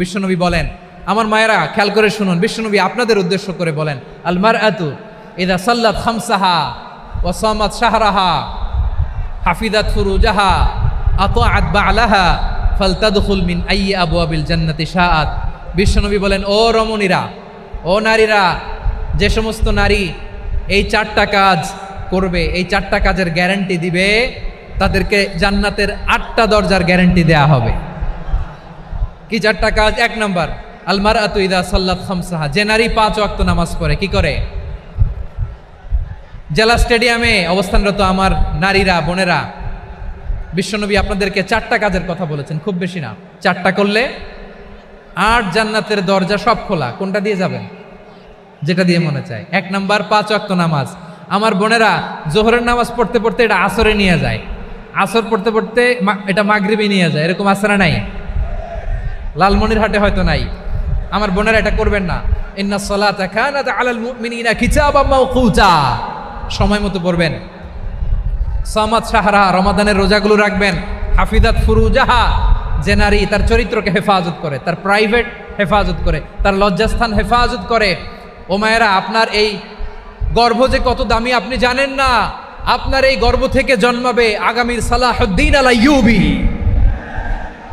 বিশ্বনবী বলেন, আমার মায়েরা, খেয়াল করে শুনুন, বিশ্বনবী আপনাদের উদ্দেশ্য করে বলেন আলমার আতু ইদা সাল্লাত খামসাহা ওসামাত শাহরাহা হাফিদাত ফুরুজাহা আত আতাআত বালাহা, ফালতাদখুল মিন আইয়ি আবওয়াবিল জান্নাতি শাআত। বিশ্বনবী বলেন, ও রমণীরা, ও নারীরা, যে সমস্ত নারী এই চারটা কাজ করবে, এই চারটা কাজের গ্যারান্টি দিবে, তাদেরকে জান্নাতের আটটা দরজার গ্যারান্টি দেয়া হবে। কি চারটা কাজ এক নাম্বার। আলমার আতুইদা সাল্লাত খামসাহা। যে নারী পাঁচ ওয়াক্ত নামাজ পড়ে, কি করে? জেলা স্টেডিয়ামে অবস্থানরত আমার নারীরা, বোনেরা, বিশ্বনবী আপনাদেরকে চারটা কাজের কথা বলেছেন, খুব বেশি না। চারটা করলে আট জান্নাতের দরজা সব খোলা। কোনটা দিয়ে যাবেন? যেটা দিয়ে মনে চায়। এক নাম্বার, পাঁচ ওয়াক্ত নামাজ। আমার বোনেরা, জোহরের নামাজ পড়তে পড়তে এটা আসরে নিয়ে যায়। আসর পড়তে পড়তে এটা মাগরিবে নিয়ে যায়। এরকম আসরা নাই। লালমনির হাটে হয়তো নাই। আমার বোনেরা এটা করবেন না। ইন্না সালাতা আলাল মুমিনিনা কিতাবাম মাওকুতা। সময় মতো পড়বেন। সামাদ সাহারা রমাদানের রোজাগুলো রাখবেন। হাফিদাত ফুরুজাহা, যে নারী তার চরিত্রকে হেফাজত করে, তার প্রাইভেট হেফাজত করে, তার লজ্জাস্থান হেফাজত করে। ও মায়েরা, আপনার এই গর্ভ যে কত দামি আপনি জানেন না। আপনার এই গর্ভ থেকে জন্মাবে আগামীর সালাহুদ্দিন আলা ইউবি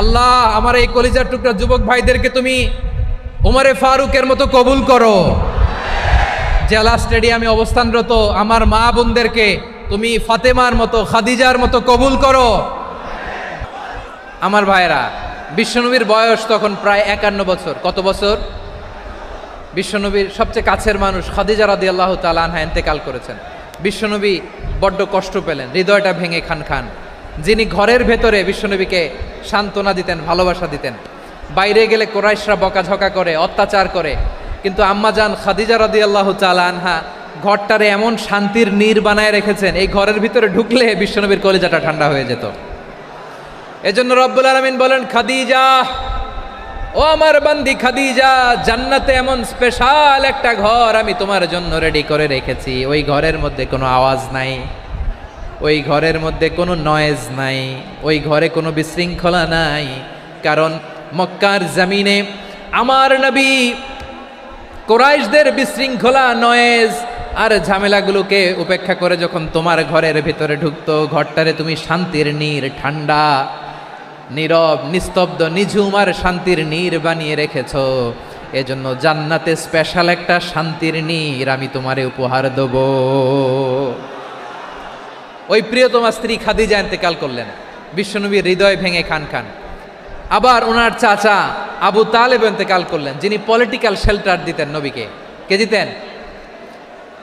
আল্লাহ, আমার এই কলিজার টুকরা যুবক ভাইদেরকে তুমি ওমরে ফারুকের মতো কবুল করো। জেলা স্টেডিয়ামে অবস্থানরত আমার মা বোনদেরকে তুমি ফাতেমার মতো, খাদিজার মতো কবুল করো। আমার ভাইরা বিশ্বনবীর বয়স তখন প্রায় একান্ন বছর। কত বছর? বিশ্বনবীর সবচেয়ে কাছের মানুষ খাদিজা রাদি আল্লাহ তালানহা এন্তেকাল করেছেন। বিশ্বনবী বড্ড কষ্ট পেলেন, হৃদয়টা ভেঙে খান খান। যিনি ঘরের ভেতরে বিশ্বনবীকে সান্ত্বনা দিতেন, ভালোবাসা দিতেন। বাইরে গেলে কোরাইশরা বকাঝকা করে, অত্যাচার করে। কিন্তু আম্মাজান খাদিজা রাদি আল্লাহ আনহা ঘরটারে এমন শান্তির নীর বানায় রেখেছেন, এই ঘরের ভিতরে ঢুকলে বিশ্বনবীর কলিজাটা ঠান্ডা হয়ে যেত। এজন্য রব্বুল আলমিন বলেন, খাদিজা, ও আমার বান্দি খাদিজা, জান্নাতে এমন স্পেশাল একটা ঘর আমি তোমার জন্য রেডি করে রেখেছি। ওই ঘরের মধ্যে কোনো আওয়াজ নাই। ওই ঘরের মধ্যে কোনো নয়েজ নাই, ওই ঘরে কোনো বিশৃঙ্খলা নাই। কারণ মক্কার জামিনে আমার নবী কোরাইশদের বিশৃঙ্খলা নয়েজ আর ঝামেলাগুলোকে উপেক্ষা করে যখন তোমার ঘরের ভেতরে ঢুকতো, ঘরটারে তুমি শান্তির নীর, ঠান্ডা, নীরব, নিস্তব্ধ, নিঝুম আর শান্তির নীর বানিয়ে রেখেছ। এজন্য জান্নাতে স্পেশাল একটা শান্তির নীর আমি তোমারে উপহার দেব। ওই প্রিয়তমা স্ত্রী খাদিজা ইন্তেকাল করলেন। বিশ্বনবীর হৃদয় ভেঙে খান খান। আবার ওনার চাচা আবু তালেব ইন্তেকাল করলেন, যিনি পলিটিক্যাল শেল্টার দিতেন নবীকে। কে দিতেন?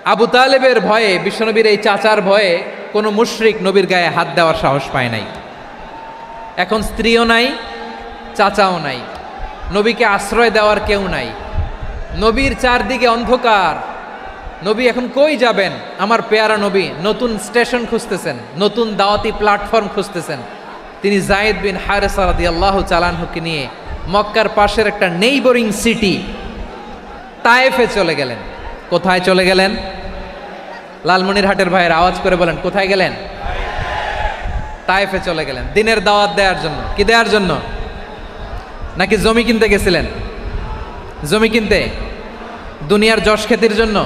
আবু তালেবের ভয়ে, বিশ্বনবীর এই চাচার ভয়ে কোনো মুশরিক নবীর গায়ে হাত দেওয়ার সাহস পায় নাই। এখন স্ত্রীও নাই, চাচাও নাই। নবীকে আশ্রয় দেওয়ার কেউ নাই। নবীর চারদিকে অন্ধকার। নবী এখন কই যাবেন? আমার পেয়ারা নবী নতুন স্টেশন খুঁজতেছেন, নতুন দাওয়াতি প্ল্যাটফর্ম খুঁজতেছেন। তিনি জায়েদ বিন হারেসা রাদিয়াল্লাহু চালানহুকে নিয়ে মক্কার পাশের একটা নেইবরিং সিটি তায়েফে চলে গেলেন। কোথায় চলে গেলেন? লালমনিরহাটের ভাইয়ের আওয়াজ করে বলেন, কোথায় গেলেন? তায়েফে চলে গেলেন। দিনের দাওয়াত দেওয়ার জন্য। কি দেওয়ার জন্য? নাকি জমি কিনতে গেছিলেন? জমি কিনতে? দুনিয়ার যশ খ্যাতির জন্য?